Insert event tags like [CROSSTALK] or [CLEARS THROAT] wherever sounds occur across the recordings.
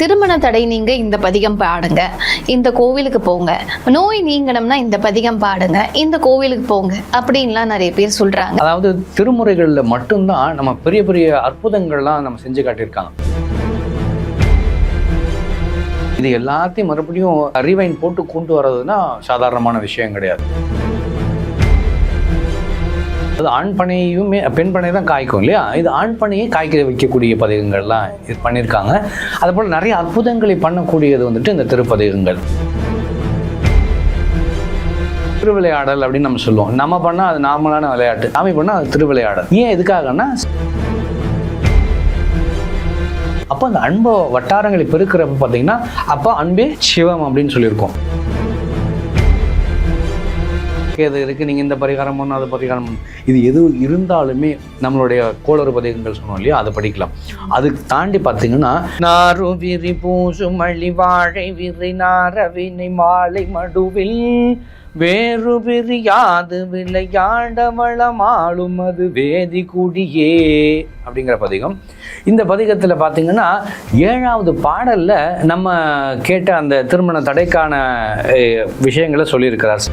திருமண தடை நீங்க இந்த பதிகம் பாடுங்க. இந்த கோவிலுக்கு போங்க. நோய் நீங்கணும்னா இந்த பதிகம் பாடுங்க. இந்த கோவிலுக்கு போங்க. அப்படின்லாம் நிறைய பேர் சொல்றாங்க. அதாவது திருமுறைகளில் மட்டும்தான் நம்ம பெரிய பெரிய அற்புதங்கள்லாம் நம்ம செஞ்சு காட்டியிருக்காங்க. இது எல்லாத்தையும் மறுபடியும் அறிவைன் போட்டு கொண்டு வர்றதுன்னா சாதாரணமான விஷயம் கிடையாது. அது ஆண் பனையும் பெண் பனை தான் காய்க்கும் இல்லையா? இது ஆண் பனையை காய்க்க வைக்கக்கூடிய பதிகங்கள்லாம் இது பண்ணியிருக்காங்க அதுபோல் நிறைய அற்புதங்களை பண்ணக்கூடியது வந்துட்டு இந்த திருப்பதிகங்கள். திருவிளையாடல் அப்படின்னு நம்ம சொல்லுவோம். நம்ம பண்ணால் அது நார்மலான விளையாட்டு. சாமி பண்ணால் அது திருவிளையாடல். ஏன் எதுக்காகன்னா அப்போ அந்த அன்பு வட்டாரங்களை பெருக்கிறப்ப பார்த்தீங்கன்னா அப்போ அன்பே சிவம் அப்படின்னு சொல்லியிருக்கோம். இது இருக்குது நீங்கள் இந்த பரிகாரம் பண்ணணும் அது பரிகாரம் பண்ணணும். இது எது இருந்தாலுமே நம்மளுடைய கோளறு பதிகங்கள் சொன்னோம் இல்லையா? அதை படிக்கலாம். அதுக்கு தாண்டி பார்த்தீங்கன்னா நாரு விரி பூசு மழி வாழை விரி நாரவினை மாலை மடுவில் வேறு பிரியாது விளையாடவளமாளும் அது வேதி குடியே. அப்படிங்கிற பதிகம். இந்த பதிகத்தில் பார்த்தீங்கன்னா ஏழாவது பாடலில் நம்ம கேட்ட அந்த திருமண தடைக்கான விஷயங்களை சொல்லியிருக்கிறார்.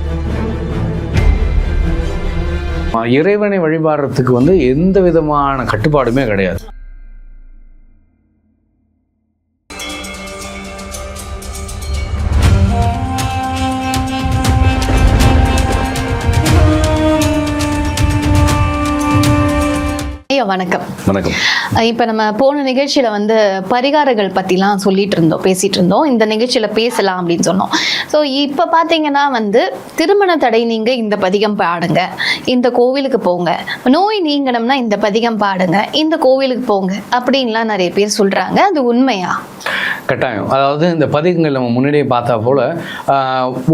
இறைவனை வழிபாடுறதுக்கு வந்து எந்த விதமான கட்டுப்பாடுமே கிடையாது. ஐயா வணக்கம். வணக்கம் இப்ப நம்ம போன நிகழ்ச்சியில வந்து பரிகாரங்கள் பத்திலாம் சொல்லிட்டு இருந்தோம் பேசிட்டு இருந்தோம் இந்த நிகழ்ச்சியில பேசலாம் அப்படின்னு சொன்னோம். ஸோ இப்ப பாத்தீங்கன்னா வந்து திருமண தடை நீங்க இந்த பதிகம் பாடுங்க. இந்த கோவிலுக்கு போங்க. நோய் நீங்கணும்னா இந்த பதிகம் பாடுங்க. இந்த கோவிலுக்கு போங்க அப்படின்லாம் நிறைய பேர் சொல்றாங்க. அது உண்மையா? கட்டாயம். அதாவது இந்த பதிகங்கள் நம்ம முன்னாடியே பார்த்தா போல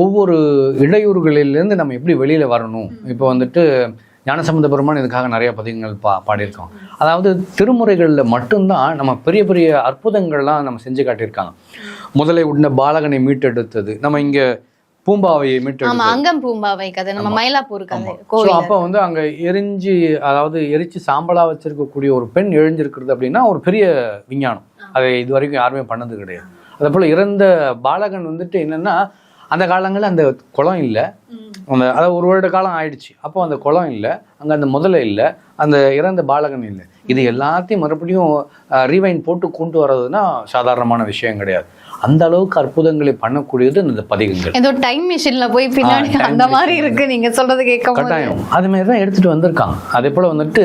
ஒவ்வொரு இடையூறுகளிலிருந்து நம்ம எப்படி வெளியில வரணும்? இப்போ வந்துட்டு ஞானசம்பந்த பெருமான் இதுக்காக நிறைய பதிகங்கள் பா பாடியிருக்கோம் அதாவது திருமுறைகளில் மட்டும்தான் நம்ம பெரிய பெரிய அற்புதங்கள்லாம் நம்ம செஞ்சு காட்டியிருக்காங்க. முதலை உண்ட பாலகனை மீட்டெடுத்தது. நம்ம இங்க பூம்பாவையை ஆமா மீட்டெடுத்தது அங்கம் பூம்பாவை கதை. நம்ம மயிலாப்பூர் கதை அப்போ வந்து அங்கே எரிஞ்சு அதாவது எரிச்சு சாம்பலா வச்சிருக்கக்கூடிய ஒரு பெண் எழுஞ்சிருக்கிறது அப்படின்னா ஒரு பெரிய விஞ்ஞானம். அதை இது வரைக்கும் யாருமே பண்ணது கிடையாது. அதே போல் இறந்த பாலகன் வந்துட்டு என்னன்னா அந்த காலங்களில் அந்த குளம் இல்லை. அந்த அதாவது ஒரு வருட காலம் ஆயிடுச்சு. அப்போ அந்த குளம் இல்லை அங்கே அந்த முதலை இல்லை அந்த இறந்த பாலகன் இல்லை. இது எல்லாத்தையும் மறுபடியும் ரீவைன் போட்டு கொண்டு வர்றதுன்னா சாதாரணமான விஷயம் கிடையாது. அந்த அளவுக்கு அற்புதங்களை பண்ணக்கூடியது இந்த பதிகங்கள். ஏதோ டைம் மிஷின்ல போய் பின்னாடி அந்த மாதிரி. இருக்கு நீங்க சொல்றது கேட்கும் போது கட்டாயம். அது மாதிரி தான் எடுத்துட்டு வந்திருக்காங்க அதே போல் வந்துட்டு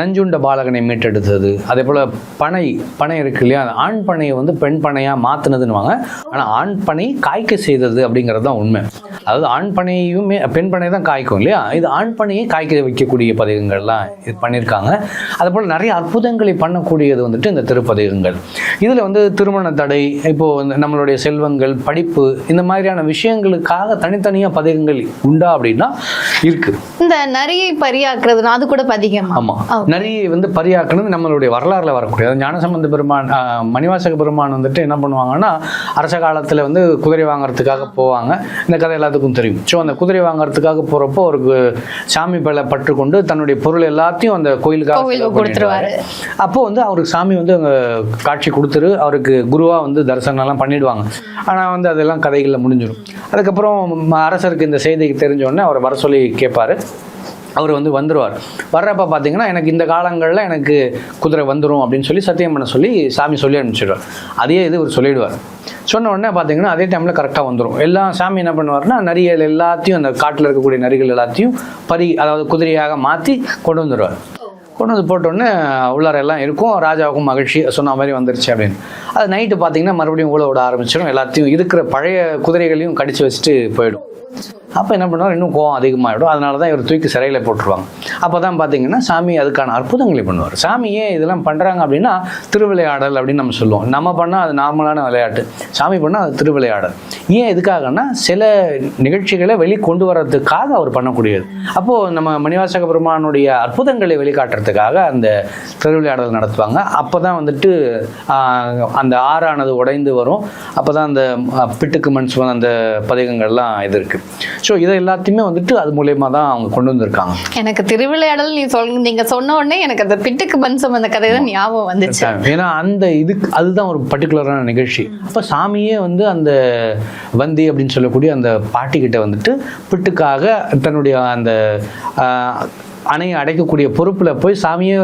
நஞ்சுண்ட பாலகனை மீட்டெடுத்தது. அதே போல் பனை பனை இருக்கு இல்லையா? ஆண் பனையை வந்து பெண் பனையாக மாற்றினதுன்னுவாங்க ஆனால் ஆண் பனை காய்க்க செய்தது அப்படிங்கிறது தான் உண்மை. அதாவது ஆண் பனையுமே பெண் பனை தான் காய்க்கும் இல்லையா? இது ஆண் பனையை காய்க்க வைக்கக்கூடிய பதிகங்கள்லாம் இது பண்ணியிருக்காங்க. அதே போல் நிறைய அற்புதங்களை பண்ணக்கூடியது வந்துட்டு இந்த திருப்பதிகங்கள். இதில் வந்து திருமண தடை இப்போ வந்து நம்மளுடைய செல்வங்கள் படிப்பு இந்த மாதிரியான விஷயங்களுக்காக தனித்தனியாக பதிகங்கள் உண்டா அப்படின்னா இருக்கு இந்த நரியை பரியாக்குறதுனா அது கூட பதிகமா ஆமா Okay. நிறைய வந்து பரியாக்கணும் நம்மளுடைய வரலாறுல வரக்கூடிய அதாவது ஞானசம்பந்த பெருமான் மணிவாசக பெருமான் வந்துட்டு என்ன பண்ணுவாங்கன்னா அரச காலத்துல வந்து குதிரை வாங்குறதுக்காக போவாங்க இந்த கதை எல்லாத்துக்கும் தெரியும் ஸோ அந்த குதிரை வாங்குறதுக்காக போறப்போ அவருக்கு சாமி மேல பற்றுக்கொண்டு தன்னுடைய பொருள் எல்லாத்தையும் அந்த கோயிலுக்காக. கொடுத்துருவாரு. அப்போ வந்து அவருக்கு சாமி வந்து அங்க காட்சி கொடுத்துரு அவருக்கு குருவா வந்து தரிசனம் எல்லாம் பண்ணிடுவாங்க. ஆனால் வந்து அதெல்லாம் கதைகளில் முடிஞ்சிடும் அதுக்கப்புறம் ம- அரசருக்கு இந்த செய்தி தெரிஞ்சோடனே அவர் வர சொல்லி கேட்பார். அவர் வந்து வந்துடுவார் வர்றப்ப பார்த்தீங்கன்னா எனக்கு இந்த காலங்களில் எனக்கு குதிரை வந்துடும் அப்படின்னு சொல்லி சத்தியம் பண்ண சொல்லி சாமி சொல்லி அனுப்பிச்சிடுவார். அதே இது இவர் சொல்லிடுவார். சொன்ன உடனே பார்த்தீங்கன்னா அதே டைமில் கரெக்டாக வந்துடும் எல்லாம் சாமி என்ன பண்ணுவார்னா நரிகள் எல்லாத்தையும் அந்த காட்டில் இருக்கக்கூடிய நரிகள் எல்லாத்தையும் பறி அதாவது குதிரையாக மாற்றி கொண்டு வந்துடுவார் கொண்டு வந்து போட்டோடனே உள்ளார எல்லாம் இருக்கும். ராஜாவுக்கும் மகிழ்ச்சி. சொன்ன மாதிரி வந்துருச்சு அப்படின்னு. அது நைட்டு பார்த்தீங்கன்னா மறுபடியும் ஊழ விட ஆரம்பிச்சிடும். எல்லாத்தையும் இருக்கிற பழைய குதிரைகளையும் கடிச்சு வச்சுட்டு போயிடும். அப்போ என்ன பண்ணுவார் இன்னும் கோவம் அதிகமாகிடும் அதனால தான் இவர் தூக்கி சிறையில் போட்டுருவாங்க. அப்போ தான் பார்த்தீங்கன்னா சாமி அதுக்கான அற்புதங்களை பண்ணுவார். சாமி ஏன் இதெல்லாம் பண்ணுறாங்க அப்படின்னா திருவிளையாடல் அப்படின்னு நம்ம சொல்லுவோம். நம்ம பண்ணால் அது நார்மலான விளையாட்டு. சாமி பண்ணால் அது திருவிளையாடல். ஏன் எதுக்காகனா சில நிகழ்ச்சிகளை வெளி கொண்டு வர்றதுக்காக அவர் பண்ணக்கூடியது. அப்போது நம்ம மணிவாசக பெருமானுடைய அற்புதங்களை வெளிக்காட்டுறதுக்காக அந்த திருவிளையாடல் நடத்துவாங்க. அப்போ தான் வந்துட்டு அந்த ஆறானது உடைந்து வரும். அப்போ தான் அந்த பிட்டுக்கு மண் சுவன் அந்த பதிகங்கள்லாம் இது இருக்குது ஸோ இதை எல்லாத்தையுமே வந்துட்டு அது மூலயமா தான் அவங்க கொண்டு வந்திருக்காங்க. எனக்கு திருவிளையாடல் நீ சொல் நீங்க சொன்ன உடனே எனக்கு அந்த பிட்டுக்கு பஞ்சம் அந்த கதை தான் ஞாபகம் வந்துச்சு. ஏன்னா அந்த இதுக்கு அதுதான் ஒரு பர்டிகுலரான நிகழ்ச்சி. அப்போ சாமியே வந்து அந்த வந்தி அப்படின்னு சொல்லக்கூடிய அந்த பாட்டி கிட்ட வந்துட்டு பிட்டுக்காக தன்னுடைய அந்த அணையை அடைக்கக்கூடிய பொறுப்புல போய் சாமியே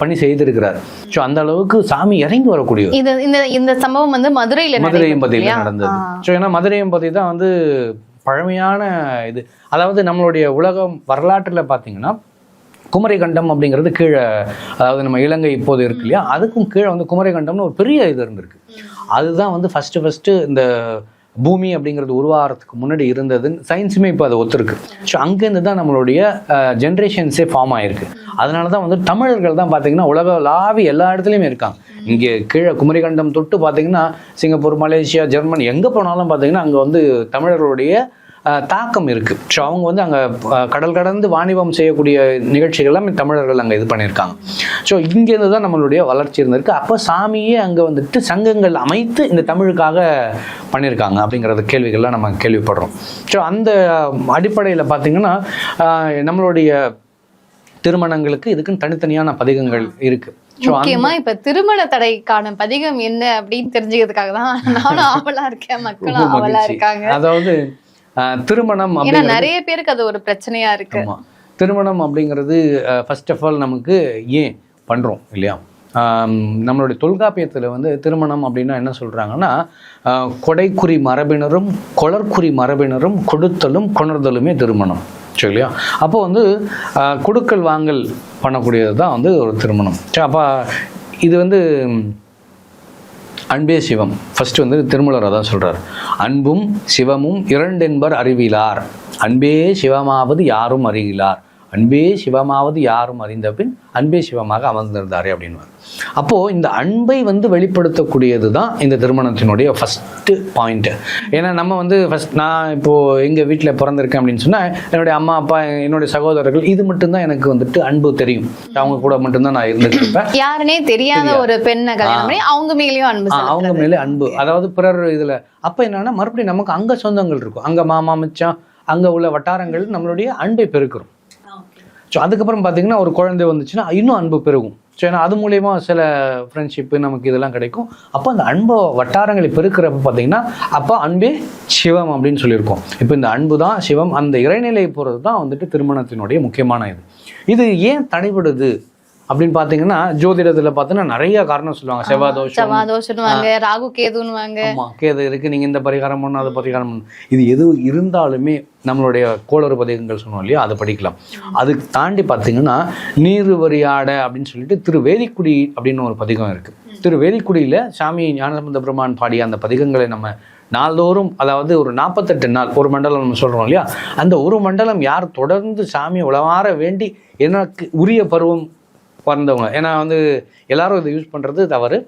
பண்ணி செய்திருக்கிறார். ஸோ அந்த அளவுக்கு சாமி இறங்கி வரக்கூடிய இந்த இந்த சம்பவம் வந்து மதுரையில மதுரை நடைபெற்றது எம்பதியில் இல்லையா? நடந்தது. ஸோ ஏன்னா மதுரை எம்பதி தான் வந்து பழமையான இது. அதாவது நம்மளுடைய உலகம் வரலாற்றில் பார்த்தீங்கன்னா குமரிகண்டம் அப்படிங்கிறது கீழே அதாவது நம்ம இலங்கை இப்போது இருக்கு இல்லையா? அதுக்கும் கீழே வந்து குமரிகண்டம்னு ஒரு பெரிய இது இருந்திருக்கு. அதுதான் வந்து ஃபஸ்ட்டு ஃபஸ்ட்டு இந்த பூமி அப்படிங்கிறது உருவாகிறதுக்கு முன்னாடி இருந்ததுன்னு சயின்ஸுமே இப்போ அதை ஒத்துருக்கு. ஸோ அங்கேருந்து தான் நம்மளுடைய ஜென்ரேஷன்ஸே ஃபார்ம் ஆயிருக்கு. அதனால தான் வந்து தமிழர்கள் தான் பார்த்தீங்கன்னா உலகளாவி எல்லா இடத்துலையுமே இருக்காங்க. இங்கே கீழே குமரிகண்டம் தொட்டு பார்த்தீங்கன்னா சிங்கப்பூர் மலேசியா ஜெர்மன் எங்கே போனாலும் பார்த்தீங்கன்னா அங்கே வந்து தமிழர்களுடைய தாக்கம் இருக்குது ஸோ அவங்க வந்து அங்கே கடல் கடந்து வாணிபம் செய்யக்கூடிய நிகழ்ச்சிகள் எல்லாமே தமிழர்கள் அங்கே இது பண்ணியிருக்காங்க. ஸோ இங்கேருந்து தான் நம்மளுடைய வளர்ச்சி இருந்திருக்கு. அப்போ சாமியே அங்கே வந்துட்டு சங்கங்கள் அமைத்து இந்த தமிழுக்காக பண்ணியிருக்காங்க அப்படிங்கிறத கேள்விகள்லாம் நம்ம கேள்விப்படுறோம். ஸோ அந்த அடிப்படையில் பார்த்தீங்கன்னா நம்மளுடைய திருமணங்களுக்கு இதுக்குன்னு தனித்தனியான பதிகங்கள் இருக்குது முக்கியமா இப்ப திருமண தடைக்கான பதிகம் என்ன அப்படின்னு தெரிஞ்சுக்கிறதுக்காக தான் நானும் [LAUGHS] ஆவலா இருக்கேன். மக்களும் ஆவலா. இருக்காங்க. அதாவது திருமணம் ஏன்னா நிறைய பேருக்கு அது ஒரு பிரச்சனையா இருக்கு. திருமணம் அப்படிங்கிறது ஃபர்ஸ்ட் ஆஃப் ஆல் நமக்கு ஏன் பண்றோம் இல்லையா? நம்மளுடைய தொல்காப்பியத்தில் வந்து திருமணம் அப்படின்னா என்ன சொல்றாங்கன்னா அஹ், கொடைக்குறி மரபினரும் கொளர்க்குறி மரபினரும் கொடுத்தலும் கொணர்தலுமே திருமணம். சரி இல்லையா? அப்போ வந்து கொடுக்கல் வாங்கல் பண்ணக்கூடியது தான் வந்து ஒரு திருமணம். சரி அப்போ இது வந்து அன்பே சிவம். ஃபஸ்ட்டு வந்து திருமலர் அதான் சொல்கிறார் அன்பும் சிவமும் இரண்டென்பர் அறிவிலார். அன்பே சிவமாவது யாரும் அறிகிறார் அன்பே சிவமாவது யாரும் அறிந்த பின் அன்பே சிவமாக அமர்ந்திருந்தாரே அப்படின்வார் அப்போ இந்த அன்பை வந்து வெளிப்படுத்தக்கூடியது தான் இந்த திருமணத்தினுடைய ஃபர்ஸ்ட் பாயிண்ட் ஏன்னா நம்ம வந்து ஃபர்ஸ்ட் நான் இப்போ எங்க வீட்டில் பிறந்திருக்கேன் அப்படின்னு சொன்னா என்னுடைய அம்மா அப்பா என்னுடைய சகோதரர்கள் இது மட்டும்தான் எனக்கு வந்துட்டு அன்பு தெரியும். அவங்க கூட மட்டும்தான் நான் இருந்துட்டு இருப்பேன் [CLEARS THROAT] யாருனே தெரியாத ஒரு பெண்ணை கல்யாணம் பண்ணி அவங்க மேலயும் அன்பு அவங்க. மேலே அன்பு. அதாவது பிறர் இதுல அப்ப என்னன்னா மறுபடியும் நமக்கு அங்க சொந்தங்கள் இருக்கும். அங்க மாமா மச்சான் அங்க உள்ள வட்டாரங்கள் நம்மளுடைய அன்பை பெருக்கிறோம். ஸோ அதுக்கப்புறம் பார்த்தீங்கன்னா ஒரு குழந்தை வந்துச்சுன்னா இன்னும் அன்பு பெருகும். ஸோ ஏன்னா அது மூலயமா சில ஃப்ரெண்ட்ஷிப்பு நமக்கு இதெல்லாம் கிடைக்கும். அப்போ அந்த அன்பை வட்டாரங்களை பெருக்கிறப்ப பார்த்தீங்கன்னா அப்போ அன்பே சிவம் அப்படின்னு சொல்லியிருக்கோம். இப்போ இந்த அன்பு தான் சிவம். அந்த இறைநிலை போகிறது தான் வந்துட்டு திருமணத்தினுடைய முக்கியமான இது. இது ஏன் தடைபடுது? அப்படின்னு பார்த்தீங்கன்னா ஜோதிடத்தில் பார்த்தீங்கன்னா நிறைய காரணம் சொல்லுவாங்க. செவ்வாய் தோஷம் செவ்வாதோஷன்னுவாங்க ராகு கேதுன்னுவாங்க ஆமா கேது இருக்கு நீங்க இந்த பரிகாரம் பண்ணணும் அது பரிகாரம் பண்ணணும். இது எது இருந்தாலுமே நம்மளுடைய கோளறு பதிகங்கள் சொன்னோம் இல்லையா அதை படிக்கலாம். அதுக்கு தாண்டி பார்த்தீங்கன்னா நீருவரியாட அப்படின்னு சொல்லிட்டு திரு வேதிக்குடி அப்படின்னு ஒரு பதிகம் இருக்கு. திரு வேதிக்குடியில சாமி ஞானசம்பந்த பெருமான் பாடிய அந்த பதிகங்களை நம்ம நாள்தோறும் அதாவது ஒரு நாற்பத்தெட்டு நாள் ஒரு மண்டலம் நம்ம சொல்றோம் இல்லையா அந்த ஒரு மண்டலம் யார் தொடர்ந்து சாமியை உளவார வேண்டி எனக்கு உரிய பருவம் பிறந்தவங்க. ஏன்னா வந்து எல்லாரும் இதை யூஸ் பண்ணுறது தவறு.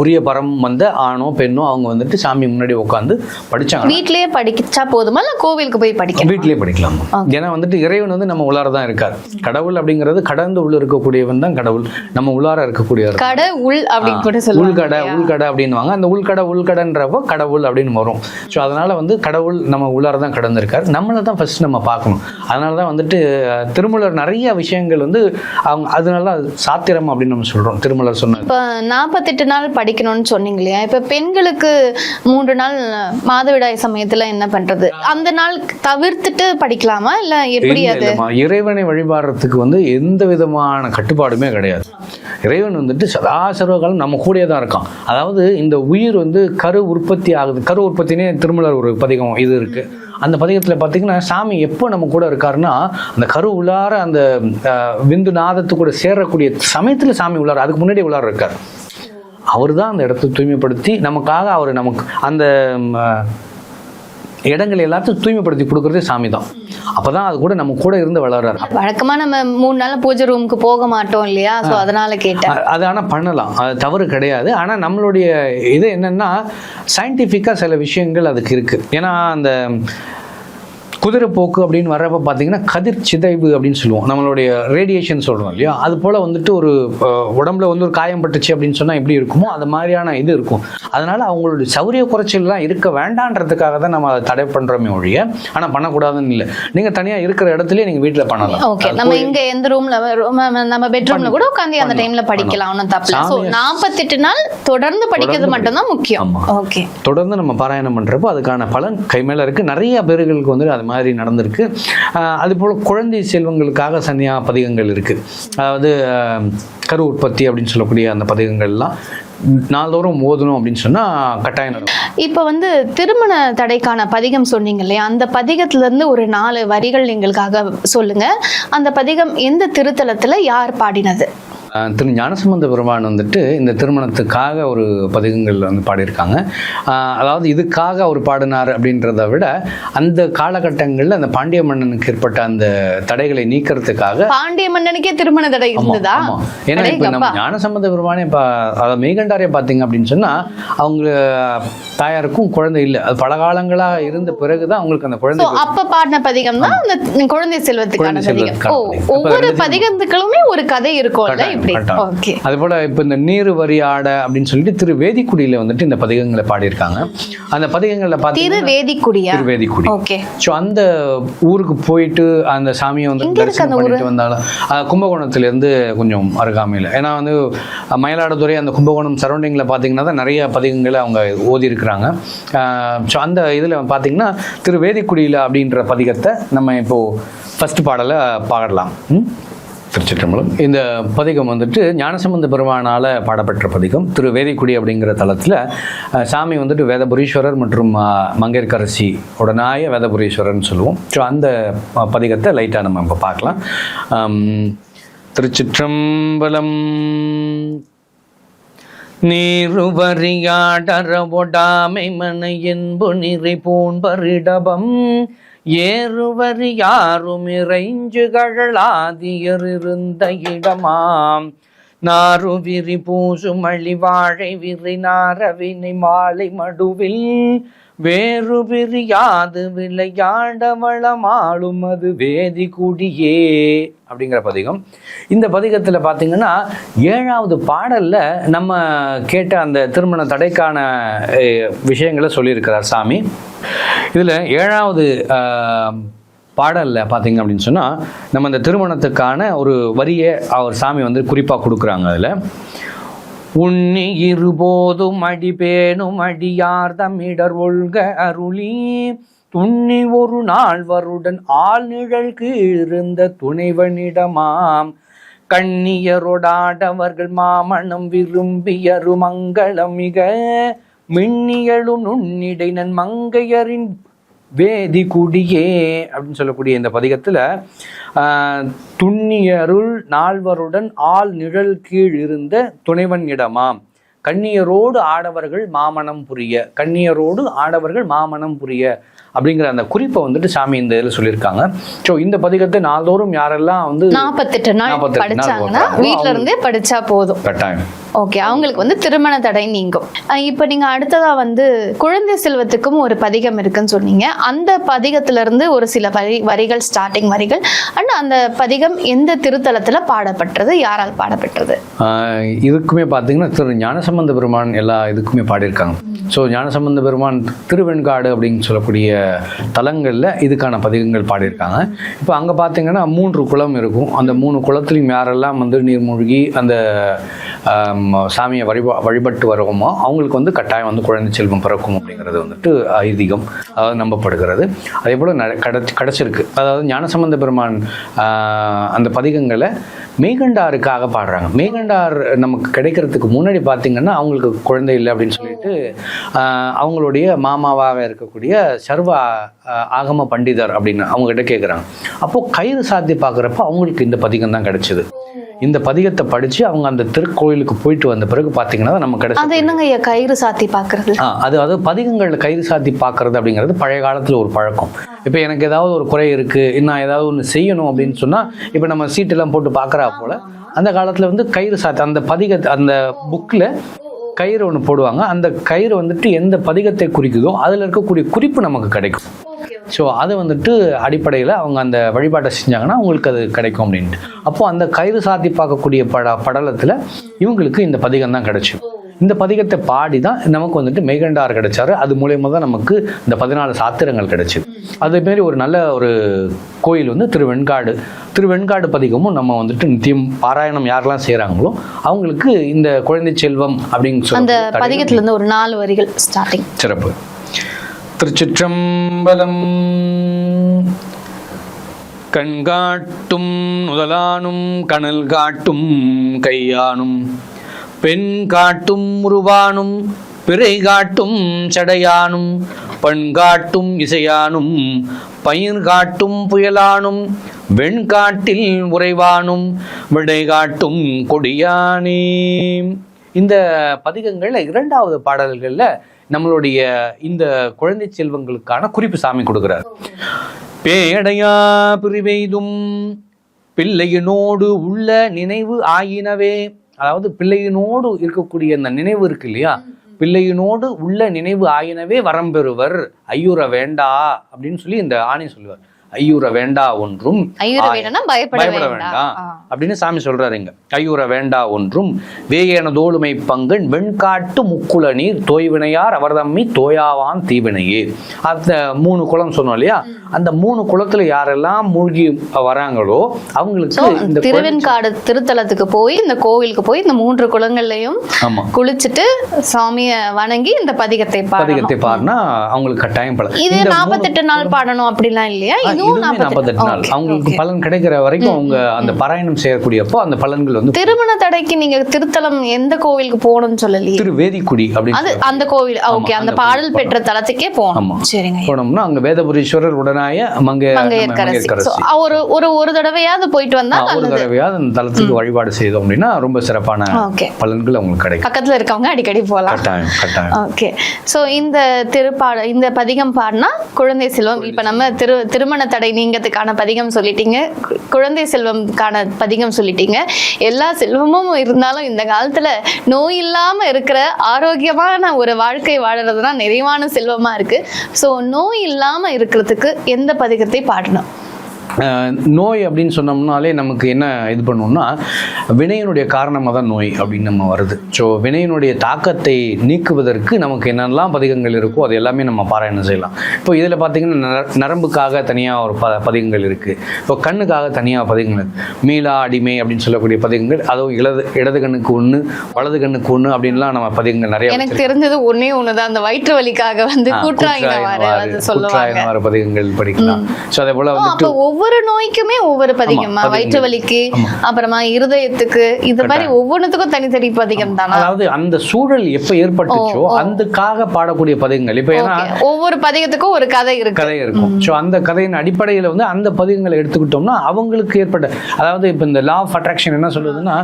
உரிய பரம் வந்த ஆணோ பெண்ணோ அவங்க வந்துட்டு சாமி முன்னாடி உட்காந்து படிச்சாங்க வீட்லயே படிச்சா போதுமா? இல்ல கோவிலுக்கு போய் படிக்கணும்? வீட்டிலேயே படிக்கலாம்? ஏன்னா வந்துட்டு இறைவன் வந்து நம்ம உள்ளார தான் இருக்கார். கடவுள் அப்படிங்கிறது கடந்து உள்ள இருக்கக்கூடியவன் தான் கடவுள். நம்ம உள்ளார இருக்கக்கூடியவர் கடை உள் அப்படின்னு கூட சொல்லுவாங்க. உள்கடை உள்கடை அப்படின்னுவாங்க. அந்த உள்கடை உள்கடைன்றப்போ கடவுள் அப்படின்னு வரும். ஸோ அதனால வந்து கடவுள் நம்ம உள்ளார தான் கடந்திருக்கார். நம்மளை தான் ஃபர்ஸ்ட் நம்ம பார்க்கணும். அதனால தான் வந்துட்டு திருமலர் நிறைய விஷயங்கள் வந்து அவங்க அதனால தான் அது சாத்திரம் அப்படின்னு நம்ம சொல்றோம். திருமலர் இப்ப நாற்பத்தெட்டு நாள் படிக்கணும்னு சொன்னீங்க இல்லையா? இப்ப பெண்களுக்கு மூன்று நாள் மாதவிடாய் சமயத்துல என்ன பண்றது? அந்த நாள் தவிர்த்துட்டு படிக்கலாமா? இல்ல எப்படி அது. இறைவனை வழிபாடுறதுக்கு வந்து எந்த விதமான கட்டுப்பாடுமே கிடையாது. இறைவன் வந்துட்டு சதா சர்வகாலம் நம்ம கூடயே தான் இருக்கான். அதாவது இந்த உயிர் வந்து கரு உற்பத்தி ஆகுது. கரு உற்பத்தினே திருமலர் ஒரு பதிகம் இது இருக்கு. அந்த பதிகத்துல பார்த்தீங்கன்னா சாமி எப்போ நம்ம கூட இருக்காருன்னா அந்த கரு உள்ளார அந்த விந்து நாதத்து கூட சேரக்கூடிய சமயத்துல சாமி உள்ளார. அதுக்கு முன்னாடி உள்ளார இருக்கார். அவர் தான் அந்த இடத்தை தூய்மைப்படுத்தி நமக்காக அவர் நமக்கு அந்த இடங்கள் எல்லாத்தையும் தூய்மைப்படுத்தி கொடுக்கறதே சாமி தான் அப்பதான் அது கூட நம்ம கூட இருந்து வளர்றாரு. வழக்கமா நம்ம மூணு நாள் பூஜை ரூமுக்கு போக மாட்டோம் இல்லையா? சோ அதனால கேட்டேன். அது ஆனால் பண்ணலாம். அது தவறு கிடையாது. ஆனால் நம்மளுடைய இது என்னன்னா சயின்டிஃபிக்காக சில விஷயங்கள் அதுக்கு இருக்கு. ஏன்னா அந்த குதிரைப்போக்கு அப்படின்னு வர்றப்ப பார்த்தீங்கன்னா கதிர் சிதைவு அப்படின்னு சொல்லுவோம். நம்மளுடைய ரேடியேஷன் சொல்கிறோம் இல்லையா? அது போல் வந்துட்டு ஒரு உடம்புல வந்து ஒரு காயம் பட்டுச்சு அப்படின்னு சொன்னால் எப்படி இருக்குமோ அது மாதிரியான இது இருக்கும். அதனால அவங்களுடைய சௌரிய குறைச்சல்லாம் இருக்க வேண்டான்றதுக்காக தான் நம்ம அதை தடை பண்ணுறோமே ஒழிய ஆனால் பண்ணக்கூடாதுன்னு இல்லை. நீங்கள் தனியாக இருக்கிற இடத்துலயே நீங்கள் வீட்டில் பண்ணலாம். ஓகே நம்ம இங்க எந்த ரூம்ல நம்ம பெட்ரூம்ல கூட உட்காந்து அந்த டைம்ல படிக்கலாம் ஒன்றும் தப்பு ஸோ நாற்பத்தெட்டு நாள் தொடர்ந்து படிக்கிறது மட்டும்தான் முக்கியம். ஓகே தொடர்ந்து நம்ம பாராயணம் பண்ணுறப்போ அதுக்கான பலன் கை மேலே இருக்குது நிறைய பேர்களுக்கு வந்து அது மாதிரி நடந்திருக்கு. அதுபோல் குழந்தை செல்வங்களுக்காக சன்னியா பதிகங்கள் இருக்குது அதாவது கரு உற்பத்தி அப்படின்னு சொல்லக்கூடிய அந்த பதிகங்கள்லாம் நாள்தோறும் ஓதணும் அப்படின்னு சொன்னால் கட்டாயம் நடக்கும். இப்போ வந்து திருமண தடைக்கான பதிகம் சொன்னீங்க இல்லையா? அந்த பதிகத்திலேருந்து ஒரு நாலு வரிகள் எங்களுக்காக சொல்லுங்கள் அந்த பதிகம் எந்த திருத்தலத்தில் யார் பாடினது? திரு ஞானசம்பந்த பெருமான் வந்துட்டு இந்த திருமணத்துக்காக ஒரு பதிகங்கள் வந்து பாடியிருக்காங்க அதாவது இதுக்காக அவர் பாடினார் அப்படின்றத விட அந்த காலகட்டங்களில் அந்த பாண்டிய மன்னனுக்கு ஏற்பட்ட அந்த தடைகளை நீக்கிறதுக்காக பாண்டிய மன்னனுக்கே திருமண தடை இருந்ததா. ஏன்னா இப்ப நம்ம. ஞானசம்பந்த பெருமானே இப்ப அதாவது மெய்கண்டாரே பாத்தீங்க அப்படின்னு சொன்னா அவங்க தாயாருக்கும் குழந்தை இல்லை. அது பல காலங்களா இருந்த பிறகுதான் அவங்களுக்கு அந்த குழந்தை அப்ப பாடின பதிகம் தான் அந்த குழந்தை செல்வத்துக்கான பதிகம். ஒவ்வொரு பதிகத்துக்களுமே ஒரு கதை. ஓகே அதே போல இப்ப இந்த நீர் வரி ஆட அப்படின்னு சொல்லிட்டு திரு வேதிக்குடியில வந்துட்டு இந்த பதிகங்களை பாடியிருக்காங்க. அந்த பதிகங்கள்ல திரு வேதிக்குடியா? திரு வேதிக்குடி. ஓகே ஸோ அந்த ஊருக்கு போயிட்டு அந்த சாமியை வந்து தரிசனம் பண்ணிட்டு வந்தாலும் கும்பகோணத்துலேருந்து கொஞ்சம் அருகாமையில். ஏன்னா வந்து மயிலாடுதுறை அந்த கும்பகோணம் சரௌண்டிங்கில் பார்த்தீங்கன்னா தான் நிறைய பதிகங்களை அவங்க ஓதி இருக்கிறாங்க ஸோ அந்த இதில் பார்த்தீங்கன்னா திரு வேதிக்குடியில் அப்படின்ற பதிகத்தை நம்ம இப்போது ஃபஸ்ட் பாடலை பாடலாம்? திருச்சிற்றம்பலம். இந்த பதிகம் வந்துட்டு ஞானசம்பந்த பெருமானால பாடப்பெற்ற பதிகம். திரு வேதிக்குடி அப்படிங்கிற தளத்தில் சாமி வந்துட்டு வேதபுரீஸ்வரர் மற்றும் அஹ், மங்கையர்க்கரசி உடனாய வேதபுரீஸ்வரர்னு சொல்லுவோம். ஸோ அந்த பதிகத்தை லைட்டாக நம்ம இப்போ பார்க்கலாம். திருச்சிற்றம்பலம். நீருவரியாடரவொடாமை மன என்பு நிறை பூண்பரிடபம் ஏறுவரி யாரும் இறைஞ்சு கழலாதியர் இடமாம் நாரு விரி பூசுமழி வாழை விரி நாரவினை மாலை மடுவில் வேறு பிரியாது விளையாட வளமாளும் அது வேதி குடியே அப்படிங்கிற பதிகம். இந்த பதிகத்தில் பார்த்தீங்கன்னா ஏழாவது பாடலில் நம்ம கேட்ட அந்த திருமண தடைக்கான விஷயங்களை சொல்லியிருக்கிறார் சாமி. இதில் ஏழாவது பாடலில் பார்த்தீங்க அப்படின்னு சொன்னால் நம்ம இந்த திருமணத்துக்கான ஒரு வரியை அவர் சாமி வந்து குறிப்பாக கொடுக்குறாங்க அதில். உண்ணி இருபோதும் அடிபேனும் அடியார் தம்மிடர் ஒழ்க அருளி. துண்ணி ஒரு நாள் வருடன் ஆள் நிழல்கு இருந்த துணைவனிடமாம். கண்ணியரொடாடவர்கள் மாமணம் விரும்பியரு மங்களம் மிக. மின்னியலும் நுண்ணிடை நன் மங்கையரின் வேதி குடியே அப்படின்னு சொல்லக்கூடிய இந்த பதிகத்துல துண்ணியருள் நால்வருடன் ஆள் நிழல் கீழ் இருந்த துணைவன் இடமாம். கண்ணியரோடு ஆடவர்கள் மாமனம் புரிய கண்ணியரோடு ஆடவர்கள் மாமனம் புரிய அப்படிங்கிற அந்த குறிப்பை வந்துட்டு சாமி இந்த இதில் சொல்லியிருக்காங்க. ஸோ இந்த பதிகத்தை நாள்தோறும் யாரெல்லாம் வந்து நாற்பத்தெட்டு நாள் 48 நாள் படிச்சாங்கன்னா போடுறாங்களோ வீட்ல இருந்தே படிச்சா போதும். கட்டாயம். ஓகே அவங்களுக்கு வந்து திருமண தடை நீங்கும். இப்போ நீங்க அடுத்ததா வந்து குழந்தை செல்வத்துக்கும் ஒரு பதிகம் இருக்குன்னு சொன்னீங்க. அந்த பதிகத்துல இருந்து ஒரு சில வரி வரிகள் ஸ்டார்டிங் வரிகள் அண்ட் அந்த பதிகம் எந்த திருத்தலத்துல பாடப்பட்டது யாரால் பாடப்பட்டது? இதுக்குமே பார்த்தீங்கன்னா திரு ஞானசம்பந்த பெருமான் எல்லா இதுக்குமே பாடியிருக்காங்க. ஸோ ஞானசம்பந்த பெருமான் திருவெண்காடு அப்படின்னு சொல்லக்கூடிய தலங்களில் இதுக்கான பதிகங்கள் பாடியிருக்காங்க. இப்போ அங்கே பார்த்தீங்கன்னா மூன்று குளம் இருக்கும். அந்த மூணு குளத்துலையும் யாரெல்லாம் வந்து நீர்மூழ்கி அந்த சாமியை வழிபா வழிபட்டு வருவோமோ அவங்களுக்கு வந்து கட்டாயம் வந்து குழந்தை செல்வம் பிறக்கும் அப்படிங்கிறது வந்துட்டு ஐதீகம் அதாவது நம்பப்படுகிறது. அதே போல் நட கிடச்சிருக்கு. அதாவது ஞானசம்பந்த பெருமான் அந்த பதிகங்களை மேகண்டாருக்காக பாடுறாங்க. மேகண்டார் நமக்கு கிடைக்கிறதுக்கு முன்னாடி பார்த்தீங்கன்னா அவங்களுக்கு குழந்தை இல்லை அப்படின்னு சொல்லிட்டு அவங்களுடைய மாமாவாக இருக்கக்கூடிய சர்வ ஆகம பண்டிதர் அப்படின்னு அவங்ககிட்ட கேட்குறாங்க அப்போது கயிறு சாத்தி பார்க்குறப்ப அவங்களுக்கு இந்த பதிகம் தான் கிடைச்சிது. இந்த பதிகத்தை படித்து அவங்க அந்த திருக்கோயிலுக்கு போயிட்டு வந்த பிறகு பார்த்தீங்கன்னா தான் நமக்கு கிடைச்ச அது என்னங்க ஐயா கயிறு சாத்தி பாக்குறது? ஆ அது அது பதிகங்களில் கயிறு சாத்தி பார்க்கறது அப்படிங்கிறது பழைய காலத்தில் ஒரு பழக்கம். இப்போ எனக்கு ஏதாவது ஒரு குறை இருக்குது நான் ஏதாவது ஒன்று செய்யணும் அப்படின்னு சொன்னால் இப்போ நம்ம சீட்டெல்லாம் போட்டு பார்க்குறா போல் அந்த காலத்தில் வந்து கயிறு சாத்தி அந்த பதிக அந்த புக்கில் கயிறு ஒன்று போடுவாங்க. அந்த கயிறு வந்துட்டு எந்த பதிகத்தை குறிக்குதோ அதில் இருக்கக்கூடிய குறிப்பு நமக்கு கிடைக்கும். ஸோ அது வந்துட்டு அடிப்படையில் அவங்க அந்த வழிபாட்டை செஞ்சாங்கன்னா அவங்களுக்கு அது கிடைக்கும் அப்படின்ட்டு. அப்போ அந்த கயிறு சாத்தி பார்க்கக்கூடிய பட படலத்தில் இவங்களுக்கு இந்த பதிகம் தான் கிடைச்சு. இந்த பதிகத்தை பாடி தான் நமக்கு வந்துட்டு மெய்கண்டார் கிடைச்சாரு. அது மூலயமா தான் நமக்கு இந்த பதினாலு சாத்திரங்கள் கிடைச்சிது அதே மாதிரி ஒரு நல்ல ஒரு கோயில் வந்து திருவெண்காடு. திருவெண்காடு பதிகமும் நம்ம வந்துட்டு நித்தியம் பாராயணம் யாரெல்லாம் செய்கிறாங்களோ அவங்களுக்கு இந்த குழந்தை செல்வம் அப்படின்னு அந்த சொல்லி பதிகத்துல இருந்து ஒரு நாலு வரிகள் ஸ்டார்டிங் சிறப்பு. திருச்சிற்றம்பலம். கண்காட்டும் முதலானும் கனல் காட்டும் கையானும். பெண் காட்டும் உருவானும் பிறை காட்டும் சடையானும். பண் காட்டும் இசையானும் பயிர் காட்டும் புயலானும். வெண்காட்டில் உறைவானும் விடை காட்டும் கொடியானே. இந்த பதிகங்கள்ல இரண்டாவது பாடல்கள்ல நம்மளுடைய இந்த குழந்தை செல்வங்களுக்கான குறிப்பு சாமி கொடுக்கிறார். பேடையா பிரிவெய்தும் பிள்ளையினோடு உள்ள நினைவு ஆயினவே. அதாவது பிள்ளையினோடு இருக்கக்கூடிய அந்த நினைவு இருக்கு இல்லையா? பிள்ளையினோடு உள்ள நினைவு ஆயினவே வரம்பெறுவர் ஐயூர வேண்டா அப்படின்னு சொல்லி இந்த ஆணை சொல்லுவார். ஐயுற வேண்டா ஒன்றும். ஐயர் பயப்பட வேண்டாம். அப்படின்னு சாமி சொல்றாரு இங்க. கையுற வேண்டா ஒன்றும். வேயேன தோளுமை பங்கன் வெண்காட்டு முக்குள நீர் தோய்வினையார் அவர் தம்மி தோயாவான் தீவினையே. அந்த மூணு குளம் சொன்னோம் இல்லையா? அந்த மூணு குளத்துல யாரெல்லாம் மூழ்கி வராங்களோ அவங்களுக்கு இந்த திருவெண்காடு திருத்தலத்துக்கு போய் இந்த கோவிலுக்கு போய் இந்த மூன்று குளங்கள்லயும் குளிச்சுட்டு சாமிய வணங்கி இந்த பதிகத்தை பதிகத்தை பாருனா அவங்களுக்கு கட்டாயம் பலன் இது நாற்பத்தெட்டு நாள் பாடணும் அப்படிலாம் இல்லையா? நாற்பத்தெட்டு நாள். அவங்களுக்கு. பலன் கிடைக்கிற வரைக்கும் அவங்க அந்த பாராயணம் செய்யக்கூடியப்போ அந்த பலன்கள் வந்து திருமண தடைக்கு நீங்க திருத்தலம் எந்த கோவிலுக்கு போகணும்னு சொல்லலையே? திரு வேதிக்குடி அப்படின்னு அந்த கோவில். ஓகே அந்த பாடல் பெற்ற தலத்துக்கே. போகணும். சரிங்க. போனோம்னா அங்க வேதபுரீஸ்வரர் உடனாய மங்க ஒரு ஒரு ஒரு தடவையாவது போயிட்டு வந்தா ஒரு தடவையாவது அந்த தலத்துக்கு வழிபாடு செய்தோம் அப்படின்னா ரொம்ப சிறப்பான பலன்கள் அவங்களுக்கு கிடைக்கும். பக்கத்துல இருக்கவங்க அடிக்கடி போகலாம். ஓகே. ஸோ இந்த திருப்பாட இந்த பதிகம் பாடினா குழந்தை செல்வம். இப்போ நம்ம திரு திருமண தடை நீங்கத்துக்கான பதிகம் சொல்லிட்டீங்க. கு- குழந்தை செல்வம்கான பதிகம் சொல்லிட்டீங்க. எல்லா செல்வமும் இருந்தாலும் இந்த காலத்துல நோய் இல்லாம இருக்கிற ஆரோக்கியமான ஒரு வாழ்க்கை வாழறதுனா நிறைவான செல்வமா இருக்கு. ஸோ நோய் இல்லாம இருக்கிறதுக்கு எந்த பதிகத்தை பாடணும்? நோய் அப்படின்னு சொன்னோம்னாலே நமக்கு என்ன இது பண்ணுவோம்னா வினையினுடைய காரணமாக தான் நோய் அப்படின்னு நம்ம வருது. ஸோ வினையினுடைய தாக்கத்தை நீக்குவதற்கு நமக்கு என்னெல்லாம் பதிகங்கள் இருக்கோ அது எல்லாமே நம்ம பாராயணம் செய்யலாம். இப்போ இதில் பார்த்தீங்கன்னா நர- நரம்புக்காக தனியாக ஒரு ப பதிகங்கள் இருக்குது இப்போ கண்ணுக்காக தனியாக பதிகங்கள். மீளா அடிமை அப்படின்னு சொல்லக்கூடிய பதிகங்கள் அதுவும் இடது இடது கண்ணுக்கு ஒன்று வலது கண்ணுக்கு ஒன்று அப்படின்லாம் நம்ம பதிகங்கள் நிறைய எனக்கு தெரிஞ்சது ஒண்ணே ஒண்ணுதான். அந்த வயிற்று வலிக்காக வந்து குற்றாயினவாறு பதிகங்கள் படிக்கலாம். ஸோ அதே போல் வந்துட்டு ஒவ்வொரு நோய்க்குமே ஒவ்வொரு பதிகமா. வயிற்று வலிக்கு. அப்புறமா இருதயத்துக்கு இந்த மாதிரி ஒவ்வொன்றுத்துக்கும் தனித்தனி பதிகம் தானா? அதாவது அந்த சூழல் எப்ப ஏற்பட்டுச்சோ அதுக்காக பாடக்கூடிய பதிகங்கள். இப்ப ஏன்னா. ஒவ்வொரு பதிகத்துக்கும் ஒரு கதை இருக்கு. கதை இருக்கும். ஸோ அந்த கதையின் அடிப்படையில் வந்து அந்த பதிகங்களை எடுத்துக்கிட்டோம்னா அவங்களுக்கு ஏற்பட்ட அதாவது இப்போ இந்த லா ஆஃப் அட்ராக்ஷன் என்ன சொல்லுதுன்னா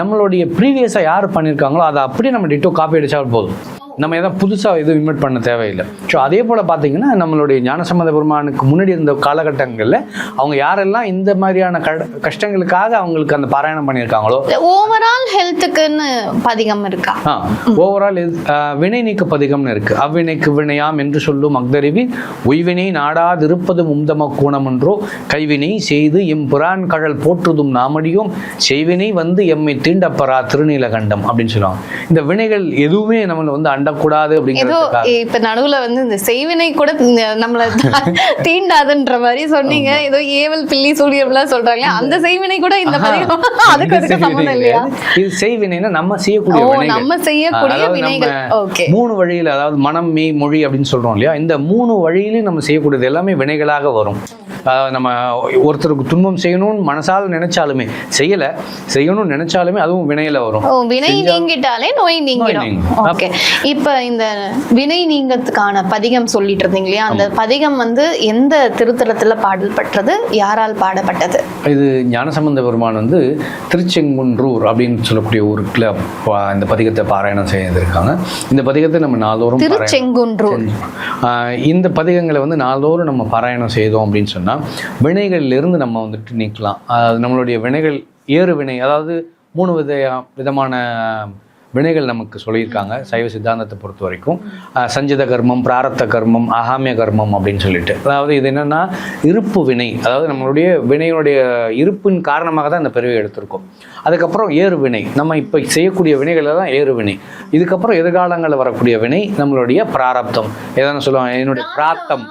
நம்மளுடைய ப்ரீவியஸாக யார் பண்ணியிருக்காங்களோ அதை அப்படியே நம்ம டிட்டோ காப்பி அடிச்சா போதும். நம்ம எதாவது புதுசாக எதுவும் இன்வெர்ட் பண்ண தேவையில்லை. ஸோ அதே போல் பார்த்தீங்கன்னா நம்மளுடைய ஞானசம்மத பெருமானுக்கு முன்னாடி இருந்த காலகட்டங்களில் அவங்க யாரெல்லாம் இந்த மாதிரியான கஷ்டங்களுக்காக அவங்களுக்கு அந்த பாராயணம் பண்ணியிருக்காங்களோ? ஓவரால் ஹெல்த்துக்குன்னு பதிகம் இருக்கா? ஆ ஓவரால் வினை நீக்க பதிகம்னு இருக்கு. அவ்வினைக்கு வினையாம் என்று சொல்லும் அக்தறிவி உய்வினை நாடாதிருப்பதும் உம்தம கூணமன்றோ கைவினை செய்து எம் புரான் கழல் போற்றுதும் நாமடியும் செய்வினை வந்து எம்மை தீண்டப்பரா திருநீலகண்டம் அப்படின்னு சொல்லுவாங்க. இந்த வினைகள் எதுவுமே நம்மளை வந்து அண்டக்கூடாது ஏதோ அப்படிங்கிறதுக்காக இப்ப நடுவுல வந்து இந்த செய்வினை கூட நம்மள [LAUGHS] தீண்டாதுன்ற மாதிரி சொன்னீங்க. ஏதோ ஏவல் பில்லி சூழியம் எல்லாம் சொல்றாங்க அந்த செய்வினை கூட இந்த பதிகம் [LAUGHS] அதுக்கு அதுக்கு சம்மந்தம் செய்வினை இல்லையா. இது செய்வினைன்னா நம்ம செய்யக்கூடிய நம்ம செய்யக்கூடிய வினைகள். ஓகே. மூணு வழியில அதாவது மனம் மெய் மொழி அப்படின்னு சொல்றோம் இல்லையா? இந்த மூணு வழியிலும் நம்ம செய்யக்கூடியது எல்லாமே வினைகளாக வரும். நம்ம ஒருத்தருக்கு துன்பம் செய்யணும்னு மனசால நினைச்சாலுமே செய்யல செய்யணும்னு நினைச்சாலுமே அதுவும் வினையில வரும். வினை நீங்கிட்டாலே நோய் நீங்கிடும். ஓகே இப்ப இந்த வினை நீங்கத்துக்கான பதிகம் சொல்லிட்டு இருந்தீங்க இல்லையா? அந்த பதிகம் வந்து எந்த திருத்தலத்துல பாடல் பெற்றது? யாரால் பாடப்பட்டது? இது ஞானசம்பந்த பெருமான் வந்து திருச்செங்குன்றூர் அப்படின்னு சொல்லக்கூடிய ஊருக்குள்ள இந்த பதிகத்தை பாராயணம் செய்திருக்காங்க இந்த பதிகத்தை நம்ம நாள்தோறும் திருச்செங்குன்றூர். இந்த பதிகங்களை வந்து நாள்தோறும் நம்ம பாராயணம் செய்தோம் அப்படின்னு அப்படின்னா வினைகளிலிருந்து நம்ம வந்துட்டு நீக்கலாம். அதாவது நம்மளுடைய வினைகள் ஏறு வினை அதாவது மூணு வித விதமான வினைகள் நமக்கு சொல்லியிருக்காங்க சைவ சித்தாந்தத்தை பொறுத்த வரைக்கும். சஞ்சித கர்மம் பிராரத்த கர்மம் அகாமிய கர்மம் அப்படின்னு சொல்லிட்டு. அதாவது இது என்னென்னா இருப்பு வினை அதாவது நம்மளுடைய வினையினுடைய இருப்பின் காரணமாக தான் இந்த பிறவி எடுத்திருக்கோம். அதுக்கப்புறம் ஏறு வினை நம்ம இப்போ செய்யக்கூடிய வினைகள் தான் ஏறு வினை இதுக்கப்புறம் எதிர்காலங்களில் வரக்கூடிய வினை நம்மளுடைய பிராரப்தம். எதான சொல்லுவாங்க? என்னுடைய பிராப்தம்.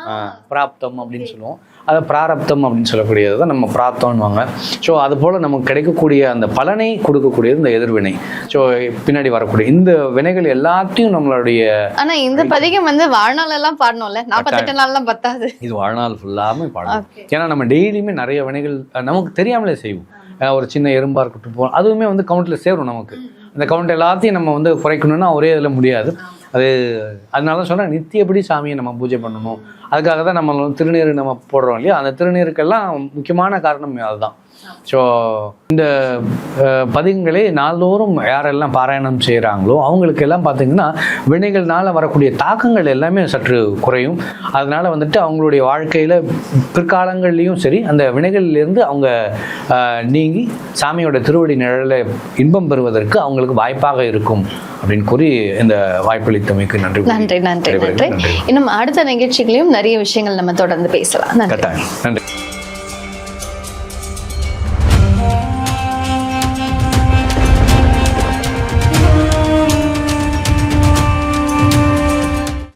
பிராப்தம் அப்படின்னு சொல்லுவோம். அதை பிராரப்தம் அப்படின்னு சொல்லக்கூடியது தான் நம்ம பிராப்தம்னுவாங்க ஸோ அது போல் நமக்கு கிடைக்கக்கூடிய அந்த பலனை கொடுக்கக்கூடியது இந்த எதிர்வினை. ஸோ பின்னாடி வரக்கூடிய இந்த வினைகள் எல்லாத்தையும் நம்மளுடைய ஆனா இந்த பதிகம் வந்து வாழ்நாள் எல்லாம் பாடணும்ல நாற்பத்தெட்டு நாள்லாம் பத்தாது. இது வாழ்நாள் ஃபுல்லாமே பாடணும். ஏன்னா நம்ம டெய்லியுமே நிறைய வினைகள் நமக்கு தெரியாமலே செய்வோம். ஒரு சின்ன எறும்பாக இருக்கட்டும் போ அதுவுமே வந்து கவுண்டில் சேரும் நமக்கு. அந்த கவுண்ட் எல்லாத்தையும் நம்ம வந்து குறைக்கணும்னா ஒரே இதில் முடியாது. அது அதனால தான் சொன்னால் நித்தியப்படி சாமியை நம்ம பூஜை பண்ணணும். அதுக்காக தான் நம்ம வந்து திருநீர் நம்ம போடுறோம் இல்லையா? அந்த திருநீருக்கெல்லாம் முக்கியமான காரணம் அதுதான். ஸோ இந்த பதிகங்களை நாள்தோறும் யாரெல்லாம் பாராயணம் செய்கிறாங்களோ அவங்களுக்கெல்லாம் பார்த்தீங்கன்னா வினைகள்னால வரக்கூடிய தாக்கங்கள் எல்லாமே சற்று குறையும். அதனால வந்துட்டு அவங்களுடைய வாழ்க்கையில் பிற்காலங்கள்லேயும் சரி அந்த வினைகளிலிருந்து அவங்க நீங்கி சாமியோட திருவடி நிழலை இன்பம் பெறுவதற்கு அவங்களுக்கு வாய்ப்பாக இருக்கும் அப்படின்னு கூறி இந்த வாய்ப்பளித்தமைக்கு நன்றி நன்றி நன்றி நன்றி. இன்னும் அடுத்த நிகழ்ச்சிகளையும் நிறைய விஷயங்கள் நம்ம தொடர்ந்து பேசலாம். நன்றி.